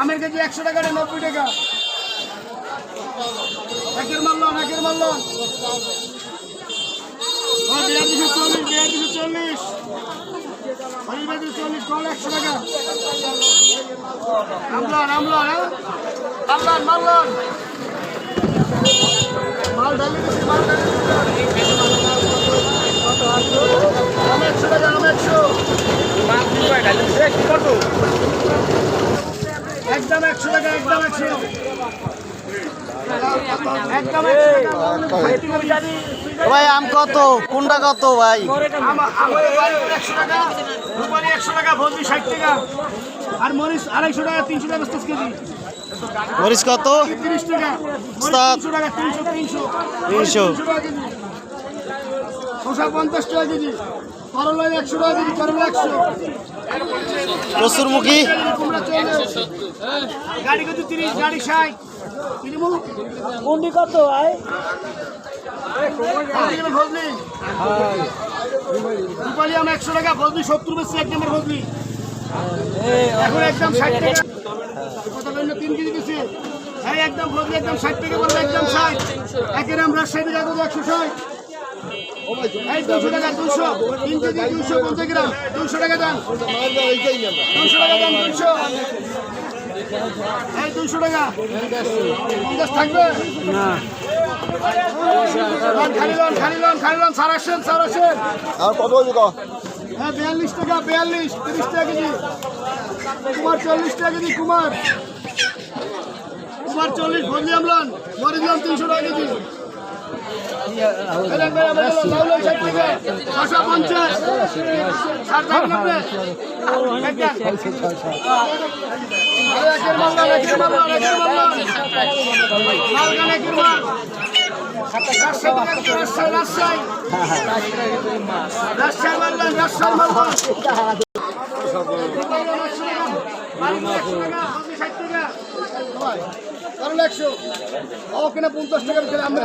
আমের কেজি একশো টাকা নব্বই টাকা। একের মারলন একের মারলন বিয়ার দুশো চল্লিশ বিয়ার দুশো চল্লিশ। চল্লিশ একশো টাকা। হ্যাঁ? মাল দিচ্ছি, মাল আম একশো টাকা আম একশো একদম একশো টাকা একদম একশো একদম একশো টাকা। ভাই আম কত? কোনটা কত ভাই? একশো টাকা একশো ষাট টাকা। আর মরিচ আড়াইশো টাকা তিনশো টাকা কেজি। মরিচ কত? তিরিশ টাকা। তিনশো টাকা তিনশো তিনশো। তিনশো। পঞ্চাশ টাকা কেজি। করলা একশো টাকা কেজি করলা একশো। কসুরমুখী গাড়ি কত? তিরিশ, গাড়ি ষাট। কোনটি কত একশো টাকা, ফজলি সত্তর বেশি, এক নম্বর এখন একদম ষাট টাকা। তিন কেজি বেশি হ্যাঁ একদম ফজলি, একদম ষাট টাকা বলল, একদম ষাট। একের আম রাজশাহী একশো ষাট। এই দুশো টাকা দুশো। তিন কেজি দুশো পঞ্চাশ গ্রাম। দুশো টাকা দাম। দুশো টাকা দাম দুশো। এই দুশো টাকা। পঞ্চাশ থাকবে? না খালি লন খালি লন খালি লন সার আসেন সার আসেন। আর কত হ্যাঁ বিয়াল্লিশ টাকা বিয়াল্লিশ তিরিশ টাকা কেজি। কুমার চল্লিশ টাকা কেজি কুমার। কুমার চল্লিশ ভজি আমলান মরে দিলাম তিনশো টাকা কেজি। রাজশাহী রাজশাহী, রাজশাহী। মারলেন একশো ও কিনা পঞ্চাশ টাকার আমরা